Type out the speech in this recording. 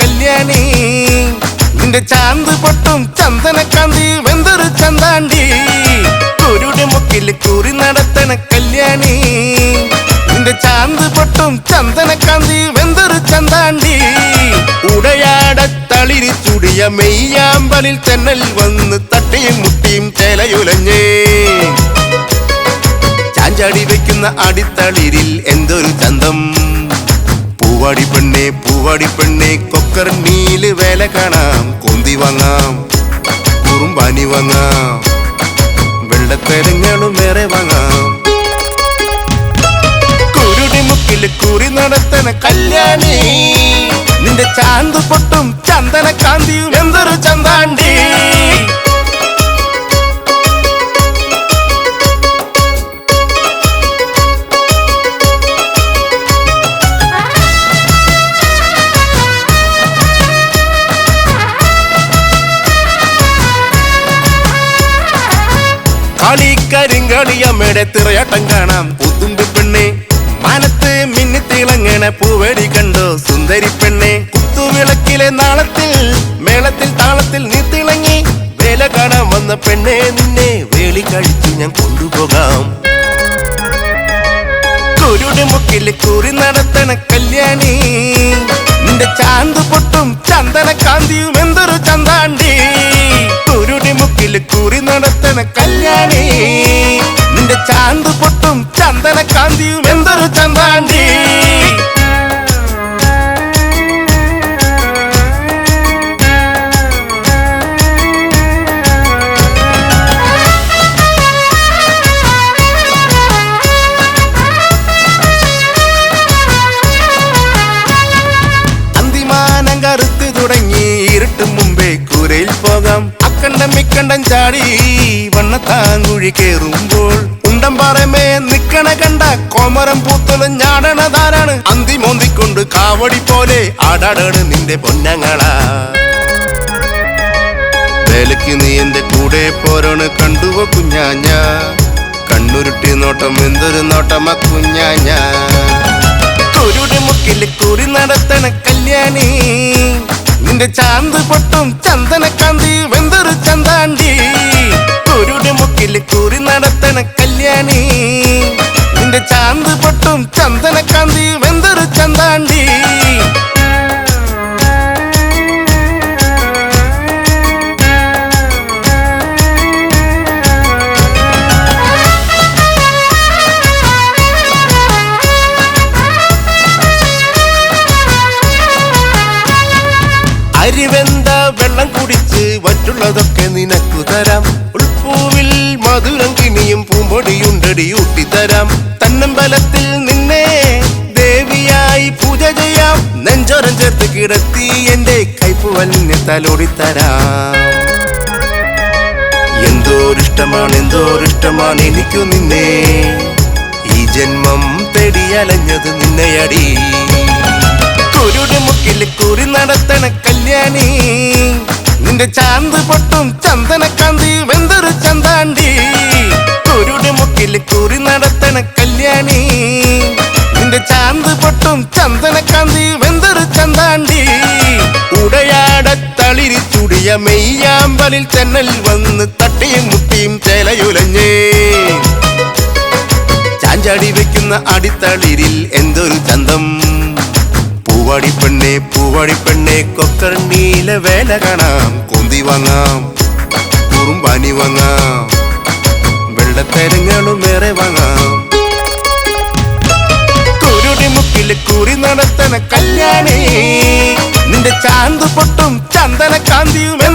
കല്യാണി. നിന്റെ ചാന്ത് പൊട്ടും ചന്ദന കാന്തി വെന്തൊരു ചന്താണ്ടി. കുരുടെ മുക്കിൽ കുറി നടത്തണ കല്യാണി. നിന്റെ ചാന്ത് പൊട്ടും ചന്ദനക്കാന്തി വെന്തൊരു ചന്താണ്ടി. ഉടയാടത്തളിരി ചുടിയ മെയ്യാമ്പലിൽ തെന്നൽ വന്ന് തട്ടിയും മുട്ടിയും ചേലയുലഞ്ഞേ. ചാഞ്ചാടി വെക്കുന്ന അടിത്തളിരിൽ എന്തൊരു ചന്തം. പൂവാടി പെണ്ണെ പൂവാടി പെണ്ണെ കൊക്കർ നീൽ വേല കാണാം. കൊന്തി വാങ്ങാം കുറുമ്പാനി വാങ്ങാം വെള്ളത്തരങ്ങളും വേറെ വാങ്ങാം. കുരുടെ മുക്കിൽ കുറി നടത്തണ കല്യാണി നിന്റെ ചാന്ത് പൊട്ടും ചന്ദന കാന്തിയും കളിക്കരിങ്കളിയമ്മയുടെ തിറയാട്ടം കാണാം. പുത്തുമ്പി പെണ്ണെ മനത്ത് മിന്നി തിളങ്ങണ പൂവടി കണ്ടോ. സുന്ദരി പെണ്ണെ കുത്തുവിളക്കിലെ നാളത്തിൽ മേളത്തിൽ താളത്തിൽ നീ തിളങ്ങി. വേല കാണാൻ വന്ന പെണ്ണെ നിന്നെ വേളി കഴിച്ചു ഞാൻ കൊണ്ടുപോകാം. കുരുടെ മുക്കിൽ കുറി നടത്തണ കല്യാണി. നിന്റെ ചാന്ത് പൊട്ടും ചന്ദന കാന്തിയും എന്തൊരു ചന്താണ്ടി. കുരുടെ മുക്കിൽ കുറി നടത്തണ കല്യാണി. നിന്റെ ചാന്ത് പൊട്ടും ചന്ദന കാന്തിയും എന്തൊരു ചന്താണ്ടി അന്തിമാനം കറുത്ത് തുടങ്ങി ഇരുട്ടും മുമ്പേ കൂരയിൽ പോകാം അക്കണ്ടം മിക്കണ്ടം ചാടി വണ്ണത്താങ്കുഴി കേറുമ്പോൾ ഉണ്ടം പറമേ നിക്കണ കണ്ട കോമരം പൂത്തലും ഞാടണതാരാണ്? അന്തി മോന്തിക്കൊണ്ട് കാവടി പോലെ ആടാടാണ് നിന്റെ പൊന്നങ്ങളാ. വേലയ്ക്ക് നീ എന്റെ കൂടെ പോരണ് കണ്ടുവോ കുഞ്ഞാഞ്ഞ? കണ്ണുരുട്ടി നോട്ടം എന്തൊരു നോട്ടമാ കുഞ്ഞാഞ്ഞ? കുരുടെ മുക്കിൽ കുറി നടത്തണ കല്യാണി. നിന്റെ ചാന്ത് പൊട്ടും ചന്ദനക്കാന്തി വെന്തൊരു ചന്താണ്ടി കുരുടെ മുക്കിൽ കുറി നടത്തണ കല്യാണി നിന്റെ ചാന്ത് പൊട്ടും ചന്ദനക്കാന്തി വെന്തൊരു ചന്താണ്ടി അരിവെന്ത വെള്ളം കുടിച്ച് വറ്റുള്ളതൊക്കെ നിനക്കു തരാം ഉൾപ്പൂവിൽ കിണിയും പൂമ്പൊടിയുണ്ടടി ഊട്ടിത്തരാം. തന്നമ്പലത്തിൽ നിന്നെ ദേവിയായി പൂജ ചെയ്യാം. നെഞ്ചോരം ചേർത്ത് കിടത്തി എന്റെ കൈപ്പുവലിനെ തലോടിത്തരാം എന്തോരിഷ്ടമാണ് എന്തോരിഷ്ടമാണ് എനിക്കു നിന്നെ. ഈ ജന്മം തേടിയലഞ്ഞത് നിന്നെയടി. കുരുടെ മുക്കിൽ കുറി നടത്തണ കല്യാണി. നിന്റെ ചാന്ത് പൊട്ടും ചന്ദനക്കാന്തി ചന്ദന ചന്ദനക്കാന്തി വെന്തൊരു ചന്താണ്ടി ഉടയാട തളിരി ചുടിയ മെയ്യാമ്പലിൽ തെന്നൽ വന്ന് തട്ടിയും മുട്ടിയും ചേലയുലഞ്ഞേ. ചാഞ്ചാടി വെക്കുന്ന അടിത്തളിരിൽ എന്തൊരു ചന്തം. പൂവാടി പെണ്ണെ പൂവാടി പെണ്ണെ കൊക്കർ നീല വേല കാണാം. കൊന്തി വാങ്ങാം കുറുമ്പാനി വാങ്ങാം. വെള്ളത്തരങ്ങളും വേറെ വാങ്ങാം. കുരുടി മുക്കിൽ കുറി നടത്തണ കല്യാണി. നിന്റെ ചാന്ത് പൊട്ടും ചന്ദന കാന്തിയും എന്തൊരു ചന്താണ്ടി